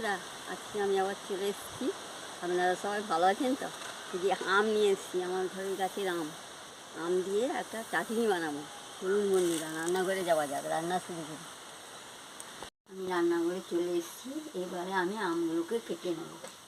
বন্ধুরা, আজকে আমি আবার চলে এসেছি। আপনারা সবাই ভালো আছেন তো? যে আম নিয়ে এসেছি, আমার ঘরের গাছের আম। আম দিয়ে একটা চাটনি বানাবো। চলুন বন্ধুরা, রান্নাঘরে যাওয়া যাক, রান্না শুরু করি। আমি রান্নাঘরে চলে এসেছি, এবারে আমি আমগুলোকে কেটে নেব।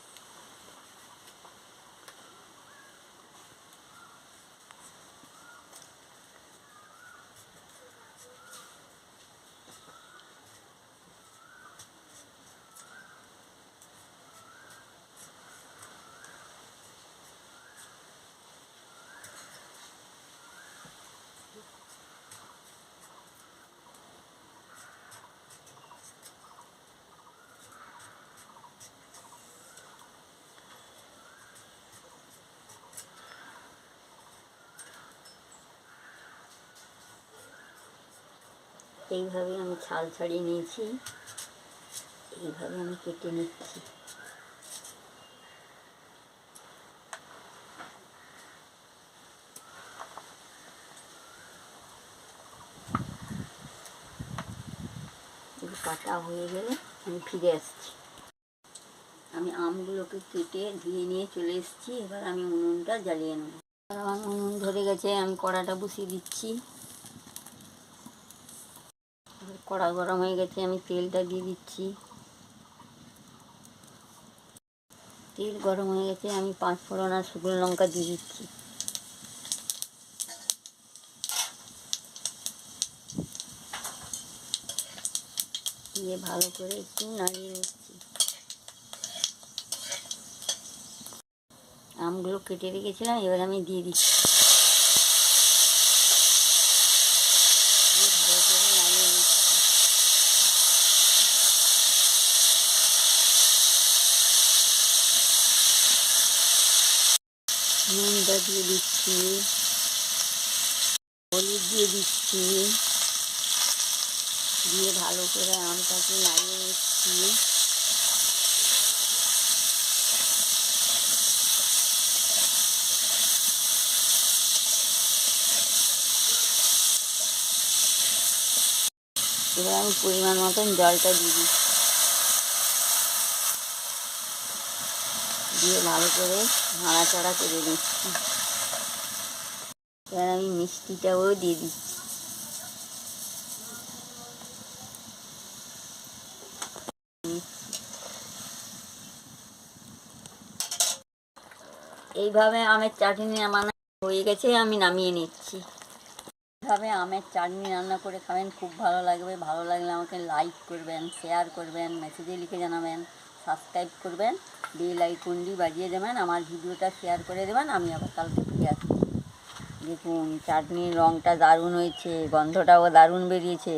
এইভাবে আমি ছাল ছাড়িয়ে নিয়েছি। এইভাবে আমি কেটে নিচ্ছি। কাটা হয়ে গেলে আমি ফিরে আসছি। আমি আমগুলোকে কেটে ধুয়ে নিয়ে চলে এসেছি। এবার আমি উনুনটা জ্বালিয়ে নেব। আমার উনুন ধরে গেছে, আমি কড়াটা বসিয়ে দিচ্ছি। কড়া গরম হয়ে গেছে, আমি তেলটা দিয়ে দিচ্ছি। তেল গরম হয়ে গেছে, আমি পাঁচ ফোড়ন আর শুকনো লঙ্কা দিয়ে দিচ্ছি। দিয়ে ভালো করে একটু নাড়িয়ে নিচ্ছি। আমগুলো কেটে রেখেছিলাম, এবার আমি দিয়ে দিচ্ছি দিয়ে ভালো করে নাড়িয়ে নিচ্ছি নুনটা দিয়ে দিচ্ছি। হলুদ দিয়ে দিচ্ছি। দিয়ে ভালো করে আমটাকে নাড়িয়ে নিচ্ছি। এবার আমি পরিমাণ মতন জলটা দিয়ে দিচ্ছি। দিয়ে ভালো করে নাড়াচাড়া করে দিচ্ছি এবার আমি মিষ্টিটাও দিয়ে দিচ্ছি। এইভাবে আমের চাটনি আমার হয়ে গেছে, আমি নামিয়ে নিচ্ছি। এইভাবে আমের চাটনি রান্না করে খাবেন, খুব ভালো লাগবে। ভালো লাগলে আমাকে লাইক করবেন শেয়ার করবেন মেসেজে লিখে জানাবেন। সাবস্ক্রাইব করবেন বেল আইকনটি বাজিয়ে দেবেন, আমার ভিডিওটা শেয়ার করে দেবেন, আমি আবার কালকে ফিরে আসছি। দেখুন চাটনির রঙটা দারুণ হয়েছে, গন্ধটাও দারুণ বেরিয়েছে।